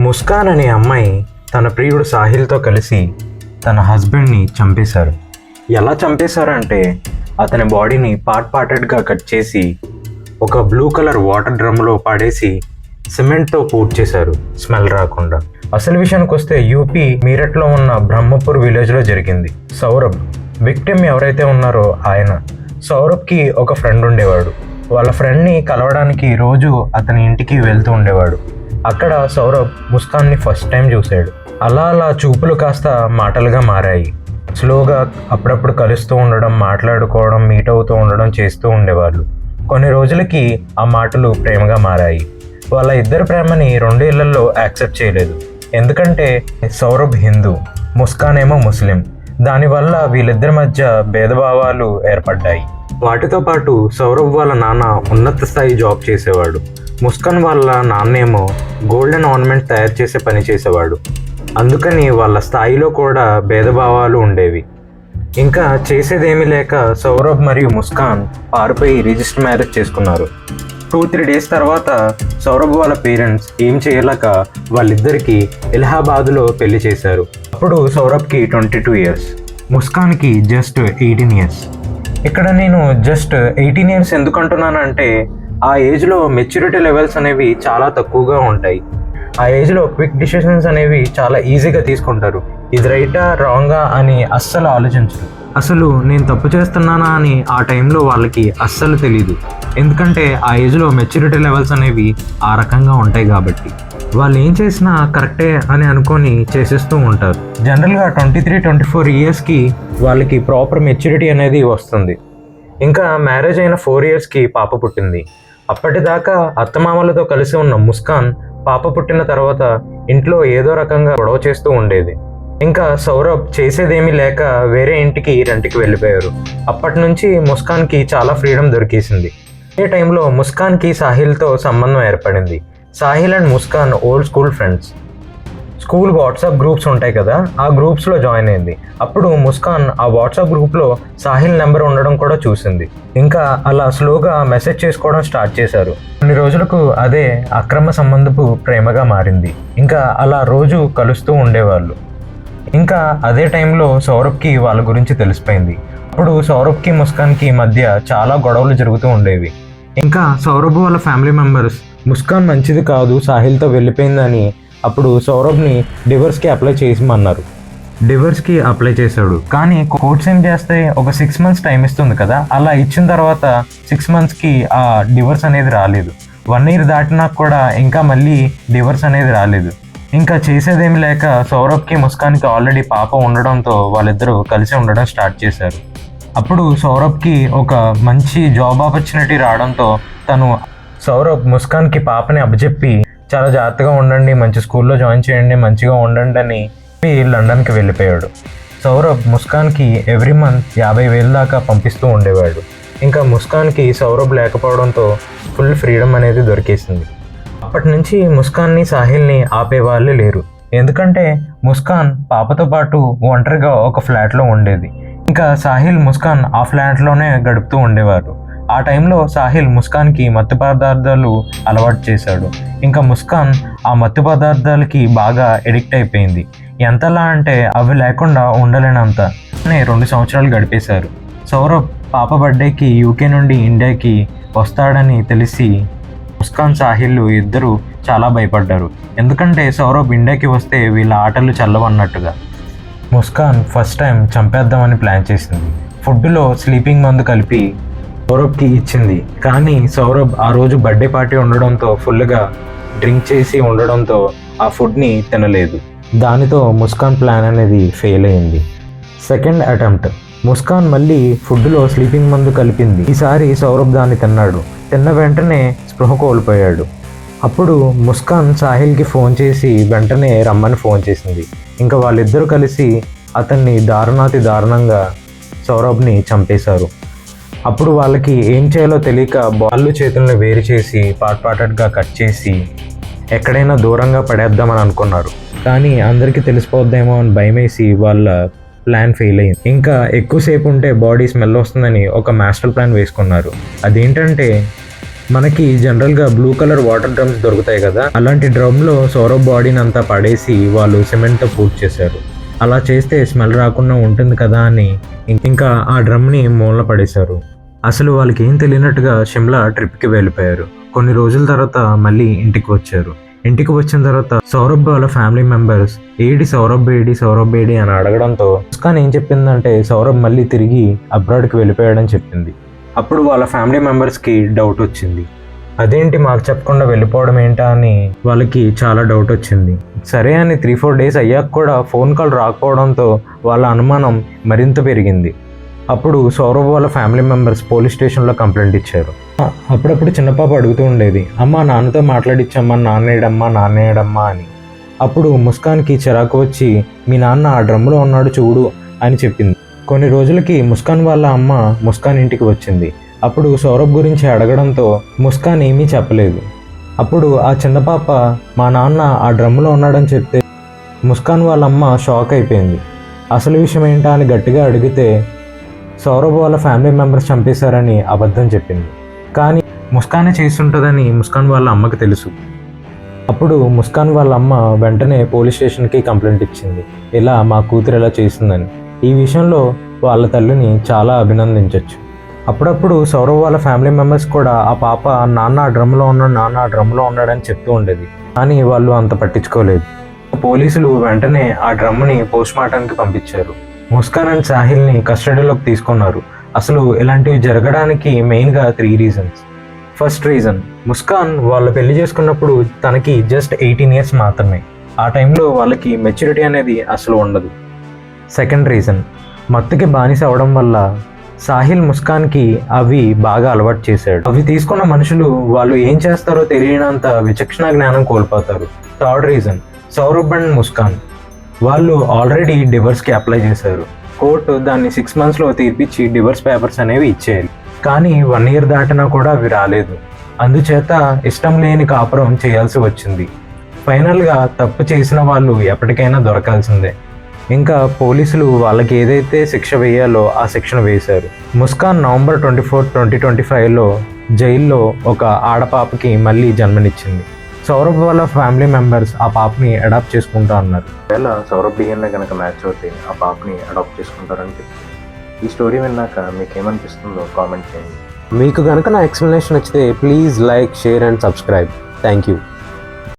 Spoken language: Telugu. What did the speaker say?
ముస్కాన్ అనే అమ్మాయి తన ప్రియుడు సాహిల్తో కలిసి తన హస్బెండ్ని చంపేశారు. ఎలా చంపేశారంటే అతని బాడీని పార్ట్ పార్టెడ్గా కట్ చేసి ఒక బ్లూ కలర్ వాటర్ డ్రమ్లో పాడేసి సిమెంట్తో పూర్తి చేశారు. స్మెల్ రాకుండా. అసలు విషయానికి వస్తే యూపీ మీరట్లో ఉన్న బ్రహ్మపూర్ విలేజ్లో జరిగింది. సౌరభ్. విక్టిమ్ ఎవరైతే ఉన్నారో ఆయన. సౌరభ్కి ఒక ఫ్రెండ్ ఉండేవాడు. వాళ్ళ ఫ్రెండ్ని కలవడానికి రోజు అతని ఇంటికి వెళ్తూ ఉండేవాడు. అక్కడ సౌరభ్ ముస్కాన్ని ఫస్ట్ టైం చూశాడు. అలా అలా చూపులు కాస్త మాటలుగా మారాయి. స్లోగా అప్పుడప్పుడు కలుస్తూ ఉండడం మాట్లాడుకోవడం మీట్ అవుతూ ఉండడం చేస్తూ ఉండేవాళ్ళు. కొన్ని రోజులకి ఆ మాటలు ప్రేమగా మారాయి. వాళ్ళ ఇద్దరు ప్రేమని రెండు ఇళ్ళలో యాక్సెప్ట్ చేయలేదు. ఎందుకంటే సౌరభ్ హిందూ ముస్కాన్ ఏమో ముస్లిం. దానివల్ల వీళ్ళిద్దరి మధ్య భేదభావాలు ఏర్పడ్డాయి. వాటితో పాటు సౌరభ్ వాళ్ళ నాన్న ఉన్నత స్థాయి జాబ్ చేసేవాడు. ముస్కాన్ వాళ్ళ నాన్నేమో గోల్డెన్ ఆర్నమెంట్ తయారు చేసే పని చేసేవాడు. అందుకని వాళ్ళ స్థాయిలో కూడా భేదభావాలు ఉండేవి. ఇంకా చేసేదేమీ లేక సౌరభ్ మరియు ముస్కాన్ పారిపోయి రిజిస్టర్ మ్యారేజ్ చేసుకున్నారు. టూ త్రీ డేస్ తర్వాత సౌరభ్ వాళ్ళ పేరెంట్స్ ఏం చేయలేక వాళ్ళిద్దరికీ ఇలహాబాద్లో పెళ్ళి చేశారు. అప్పుడు సౌరభ్కి ట్వంటీ టూ ఇయర్స్ ముస్కాన్కి జస్ట్ ఎయిటీన్ ఇయర్స్. ఇక్కడ నేను జస్ట్ ఎయిటీన్ ఇయర్స్ ఎందుకంటున్నానంటే ఆ ఏజ్లో మెచ్యూరిటీ లెవెల్స్ అనేవి చాలా తక్కువగా ఉంటాయి. ఆ ఏజ్లో క్విక్ డిసిషన్స్ అనేవి చాలా ఈజీగా తీసుకుంటారు. ఇది రైటా రాంగా అని అస్సలు ఆలోచించరు. అసలు నేను తప్పు చేస్తున్నానా అని ఆ టైంలో వాళ్ళకి అస్సలు తెలియదు ఎందుకంటే ఆ ఏజ్లో మెచ్యూరిటీ లెవెల్స్ అనేవి ఆ రకంగా ఉంటాయి కాబట్టి. వాళ్ళు ఏం చేసినా కరెక్టే అని అనుకొని చేసేస్తూ ఉంటారు. జనరల్గా ట్వంటీ త్రీ ట్వంటీ ఫోర్ ఇయర్స్కి వాళ్ళకి ప్రాపర్ మెచ్యూరిటీ అనేది వస్తుంది. ఇంకా మ్యారేజ్ అయిన ఫోర్ ఇయర్స్కి పాప పుట్టింది. అప్పటిదాకా అత్తమామలతో కలిసి ఉన్న ముస్కాన్ పాప పుట్టిన తర్వాత ఇంట్లో ఏదో రకంగా గొడవ చేస్తూ ఉండేది. ఇంకా సౌరభ్ చేసేదేమీ లేక వేరే ఇంటికి రెంట్కి వెళ్ళిపోయారు. అప్పటి నుంచి ముస్కాన్కి చాలా ఫ్రీడమ్ దొరికేసింది. ఏ టైంలో ముస్కాన్కి సాహిల్తో సంబంధం ఏర్పడింది. Sahil and Muskan old school friends. School WhatsApp groups ఉంటాయి కదా ఆ గ్రూప్స్లో జాయిన్ అయింది. అప్పుడు ముస్కాన్ ఆ వాట్సాప్ గ్రూప్లో సాహిల్ నెంబర్ ఉండడం కూడా చూసింది. ఇంకా అలా స్లోగా మెసేజ్ చేసుకోవడం స్టార్ట్ చేశారు. కొన్ని రోజులకు అదే అక్రమ సంబంధపు ప్రేమగా మారింది. ఇంకా అలా రోజు కలుస్తూ ఉండేవాళ్ళు. ఇంకా అదే టైంలో సౌరభ్కి వాళ్ళ గురించి తెలిసిపోయింది. అప్పుడు సౌరభ్కి ముస్కాన్కి మధ్య చాలా గొడవలు జరుగుతూ ఉండేవి. ఇంకా సౌరభ్ వాళ్ళ ఫ్యామిలీ మెంబర్స్ ముస్కాన్ మంచిది కాదు సాహిల్తో వెళ్ళిపోయిందని అప్పుడు సౌరభ్ని డివర్స్కి అప్లై చేసిమన్నారు డివర్స్కి అప్లై చేశాడు. కానీ కోర్ట్స్ ఏం చేస్తే ఒక సిక్స్ మంత్స్ టైం ఇస్తుంది కదా అలా ఇచ్చిన తర్వాత సిక్స్ మంత్స్కి ఆ డివర్స్ అనేది రాలేదు. వన్ ఇయర్ దాటినా కూడా ఇంకా మళ్ళీ డివర్స్ అనేది రాలేదు. ఇంకా చేసేదేమి లేక సౌరభ్కి ముస్కాన్కి ఆల్రెడీ పాప ఉండడంతో వాళ్ళిద్దరూ కలిసి ఉండడం స్టార్ట్ చేశారు. అప్పుడు సౌరభ్కి ఒక మంచి జాబ్ ఆపర్చునిటీ రావడంతో తను సౌరభ్ ముస్కాన్కి పాపని అప్పచెప్పి చాలా జాగ్రత్తగా ఉండండి మంచి స్కూల్లో జాయిన్ చేయండి మంచిగా ఉండండి అని లండన్కి వెళ్ళిపోయాడు. సౌరభ్ ముస్కాన్కి ఎవ్రీ మంత్ యాభై వేలు దాకా పంపిస్తూ ఉండేవాడు. ఇంకా ముస్కాన్కి సౌరభ్ లేకపోవడంతో ఫుల్ ఫ్రీడమ్ అనేది దొరికేసింది. అప్పటి నుంచి ముస్కాన్ని సాహిల్ని ఆపేవాళ్ళే లేరు. ఎందుకంటే ముస్కాన్ పాపతో పాటు ఒంటరిగా ఒక ఫ్లాట్లో ఉండేది. ఇంకా సాహిల్ ముస్కాన్ ఆ ఫ్లాట్లోనే గడుపుతూ ఉండేవారు. ఆ టైంలో సాహిల్ ముస్కాన్కి మత్తు పదార్థాలు అలవాటు చేశాడు. ఇంకా ముస్కాన్ ఆ మత్తు పదార్థాలకి బాగా ఎడిక్ట్ అయిపోయింది. ఎంతలా అంటే అవి లేకుండా ఉండలేనంత. అనే రెండు సంవత్సరాలు గడిపేశారు. సౌరభ్ పాప బర్త్డేకి యూకే నుండి ఇండియాకి వస్తాడని తెలిసి ముస్కాన్ సాహిల్ ఇద్దరు చాలా భయపడ్డారు. ఎందుకంటే సౌరభ్ ఇండియాకి వస్తే వీళ్ళ ఆటలు చల్లవన్నట్టుగా. ముస్కాన్ ఫస్ట్ టైం చంపేద్దామని ప్లాన్ చేసింది. ఫుడ్లో స్లీపింగ్ మందు కలిపి సౌరభ్కి ఇచ్చింది. కానీ సౌరభ్ ఆ రోజు బర్త్డే పార్టీ ఉండడంతో ఫుల్గా డ్రింక్ చేసి ఉండడంతో ఆ ఫుడ్ని తినలేదు. దానితో ముస్కాన్ ప్లాన్ అనేది ఫెయిల్ అయింది. Second attempt. ముస్కాన్ మళ్ళీ ఫుడ్లో స్లీపింగ్ మందు కలిపింది. ఈసారి సౌరభ్ దాన్ని తిన్నాడు. తిన్న వెంటనే స్పృహ కోల్పోయాడు. అప్పుడు ముస్కాన్ సాహిల్కి ఫోన్ చేసి వెంటనే రమ్మని ఫోన్ చేసింది. ఇంకా వాళ్ళిద్దరూ కలిసి అతన్ని దారుణాతి దారుణంగా సౌరభ్ని చంపేశారు. అప్పుడు వాళ్ళకి ఏం చేయాలో తెలియక బాళ్ళు చేతులను వేరు చేసి పాట్ పాటడ్గా కట్ చేసి ఎక్కడైనా దూరంగా పడేద్దామని అనుకున్నారు. కానీ అందరికీ తెలిసిపోద్దేమో అని భయమేసి వాళ్ళ ప్లాన్ ఫెయిల్ అయింది. ఇంకా ఎక్కువసేపు ఉంటే బాడీ స్మెల్ వస్తుందని ఒక మాస్టర్ ప్లాన్ వేసుకున్నారు. అదేంటంటే మనకి జనరల్గా బ్లూ కలర్ వాటర్ డ్రమ్స్ దొరుకుతాయి కదా అలాంటి డ్రమ్లో సౌరభ్ బాడీని అంతా పడేసి వాళ్ళు సిమెంట్తో పూర్తి చేశారు. అలా చేస్తే స్మెల్ రాకుండా ఉంటుంది కదా అని ఇంకా ఆ డ్రమ్ని మూలన పడేశారు. అసలు వాళ్ళకి ఏం తెలియనట్టుగా షిమ్లా ట్రిప్కి వెళ్ళిపోయారు. కొన్ని రోజుల తర్వాత మళ్ళీ ఇంటికి వచ్చారు. ఇంటికి వచ్చిన తర్వాత సౌరభ్ వాళ్ళ ఫ్యామిలీ మెంబర్స్ ఏడి సౌరభ్ ఏడి సౌరభ్ ఏడి అని అడగడంతో ముస్కాన్ ఏం చెప్పిందంటే సౌరభ్ మళ్ళీ తిరిగి అబ్రాడ్కి వెళ్ళిపోయాడని చెప్పింది. అప్పుడు వాళ్ళ ఫ్యామిలీ మెంబర్స్కి డౌట్ వచ్చింది. అదేంటి మాకు చెప్పకుండా వెళ్ళిపోవడం ఏంటా అని వాళ్ళకి చాలా డౌట్ వచ్చింది. సరే అని త్రీ ఫోర్ డేస్ అయ్యాక కూడా ఫోన్ కాల్ రాకపోవడంతో వాళ్ళ అనుమానం మరింత పెరిగింది. అప్పుడు సౌరవ్ వాళ్ళ ఫ్యామిలీ మెంబర్స్ పోలీస్ స్టేషన్లో కంప్లైంట్ ఇచ్చారు. అప్పుడప్పుడు చిన్నపాప అడుగుతూ ఉండేది అమ్మ నాన్నతో మాట్లాడిచ్చమ్మా నాన్నేయడమ్మా నాన్నేయడమ్మా అని. అప్పుడు ముస్కాన్కి చిరాకు వచ్చి మీ నాన్న ఆ డ్రమ్లో ఉన్నాడు చూడు అని చెప్పింది. కొన్ని రోజులకి ముస్కాన్ వాళ్ళ అమ్మ ముస్కాన్ ఇంటికి వచ్చింది. అప్పుడు సౌరభ్ గురించి అడగడంతో ముస్కాన్ ఏమీ చెప్పలేదు. అప్పుడు ఆ చిన్న పాప మా నాన్న ఆ డ్రమ్లో ఉన్నాడని చెప్తే ముస్కాన్ వాళ్ళ అమ్మ షాక్ అయిపోయింది. అసలు విషయం ఏంటా అని గట్టిగా అడిగితే సౌరభ్ వాళ్ళ ఫ్యామిలీ మెంబర్స్ చంపేశారని అబద్ధం చెప్పింది. కానీ ముస్కానే చేస్తుంటుందని ముస్కాన్ వాళ్ళ అమ్మకి తెలుసు. అప్పుడు ముస్కాన్ వాళ్ళ అమ్మ వెంటనే పోలీస్ స్టేషన్కి కంప్లైంట్ ఇచ్చింది. ఇలా మా కూతురు ఇలా చేసిందని ఈ విషయంలో వాళ్ళ తల్లిని చాలా అభినందించవచ్చు అప్పుడప్పుడు సౌరవ్ వాళ్ళ ఫ్యామిలీ మెంబర్స్ కూడా ఆ పాప నాన్న డ్రమ్లో ఉన్నాడు నాన్న డ్రమ్లో ఉన్నాడని చెప్తూ ఉండేది. కానీ వాళ్ళు అంత పట్టించుకోలేదు. పోలీసులు వెంటనే ఆ డ్రమ్ని పోస్ట్ మార్టంకి పంపించారు. ముస్కాన్ అండ్ సాహిల్ని కస్టడీలోకి తీసుకున్నారు. అసలు ఇలాంటివి జరగడానికి మెయిన్గా three reasons first reason Muskan వాళ్ళు పెళ్ళి చేసుకున్నప్పుడు తనకి జస్ట్ ఎయిటీన్ ఇయర్స్ మాత్రమే. ఆ టైంలో వాళ్ళకి మెచ్యూరిటీ అనేది అసలు ఉండదు. సెకండ్ రీజన్ మత్తుకి బానిస అవడం వల్ల సాహిల్ ముస్కాన్కి అవి బాగా అలవాటు చేశాడు. అవి తీసుకున్న మనుషులు వాళ్ళు ఏం చేస్తారో తెలియనంత విచక్షణ జ్ఞానం కోల్పోతారు. Third reason Saurabh and Muskan. వాళ్ళు ఆల్రెడీ డివర్స్కి అప్లై చేశారు. కోర్టు దాన్ని సిక్స్ మంత్స్లో తీర్పిచ్చి డివర్స్ పేపర్స్ అనేవి ఇచ్చేయాలి కానీ వన్ ఇయర్ దాటినా కూడా అవి రాలేదు. అందుచేత ఇష్టం లేని కాపురం చేయాల్సి వచ్చింది. ఫైనల్గా తప్పు చేసిన వాళ్ళు ఎప్పటికైనా దొరకాల్సిందే. ఇంకా పోలీసులు వాళ్ళకి ఏదైతే శిక్ష వేయాలో ఆ శిక్షను వేశారు. Muskan November twenty four twenty twenty ఫైవ్లో జైల్లో ఒక ఆడపాపకి మళ్ళీ జన్మనిచ్చింది. సౌరభ్ వాళ్ళ ఫ్యామిలీ మెంబర్స్ ఆ పాపని అడాప్ట్ చేసుకుంటా అన్నారు. ఒకవేళ సౌరభ్ డిఎన్ఏ కనుక మ్యాచ్ అవుతే ఆ పాపని అడాప్ట్ చేసుకుంటారని ఈ స్టోరీ విన్నాక మీకు ఏమనిపిస్తుందో కామెంట్ చేయండి. మీకు కనుక నా ఎక్స్ప్లెనేషన్ నచ్చితే please like share and subscribe. Thank you.